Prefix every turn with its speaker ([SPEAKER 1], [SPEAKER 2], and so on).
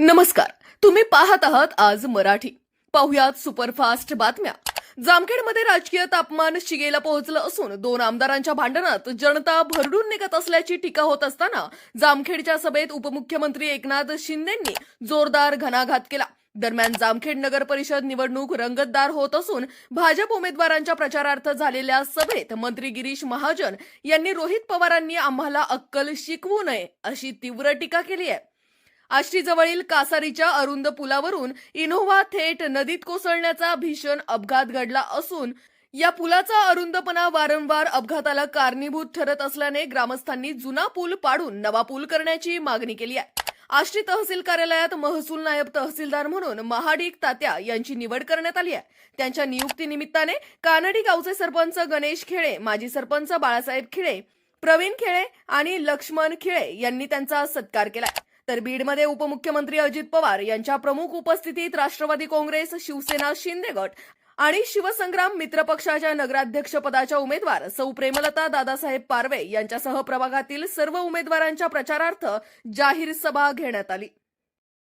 [SPEAKER 1] नमस्कार. तुम्ही पाहत आहात आज मराठी. पाहुयात सुपरफास्ट बातम्या. जामखेडमध्ये राजकीय तापमान शिगेला पोहोचलं असून दोन आमदारांच्या भांडणात जनता भरडून निघत असल्याची टीका होत असताना जामखेडच्या सभेत उपमुख्यमंत्री एकनाथ शिंदेंनी जोरदार घणाघात केला. दरम्यान जामखेड नगर परिषद निवडणूक रंगतदार होत असून भाजप उमेदवारांच्या प्रचारार्थ झालेल्या सभेत मंत्री गिरीश महाजन यांनी रोहित पवारांनी आम्हाला अक्कल शिकवू नये अशी तीव्र टीका केली आहे. आष्टीजवळील कासारीच्या अरुंद पुलावरून इनोव्हा थेट नदीत कोसळण्याचा भीषण अपघात घडला असून या पुलाचा अरुंदपणा वारंवार अपघाताला कारणीभूत ठरत असल्याने ग्रामस्थांनी जुना पूल पाडून नवा पूल करण्याची मागणी केली आहे. आष्टी तहसील कार्यालयात महसूल नायब तहसीलदार म्हणून महाडिक तात्या यांची निवड करण्यात आली आहे. त्यांच्या नियुक्तीनिमित्ताने कानडी गावचे सरपंच गणेश खेळे माजी सरपंच बाळासाहेब खिळे प्रवीण खेळे आणि लक्ष्मण खिळे यांनी त्यांचा सत्कार केलाय तर बीडमध्ये उपमुख्यमंत्री अजित पवार यांच्या प्रमुख उपस्थितीत राष्ट्रवादी काँग्रेस शिवसेना शिंदे गट आणि शिवसंग्राम मित्र पक्षाच्या नगराध्यक्षपदाच्या उमेदवार सौ प्रेमलता दादासाहेब पारवे यांच्यासह प्रभागातील सर्व उमेदवारांच्या प्रचारार्थ जाहीर सभा घेण्यात आली.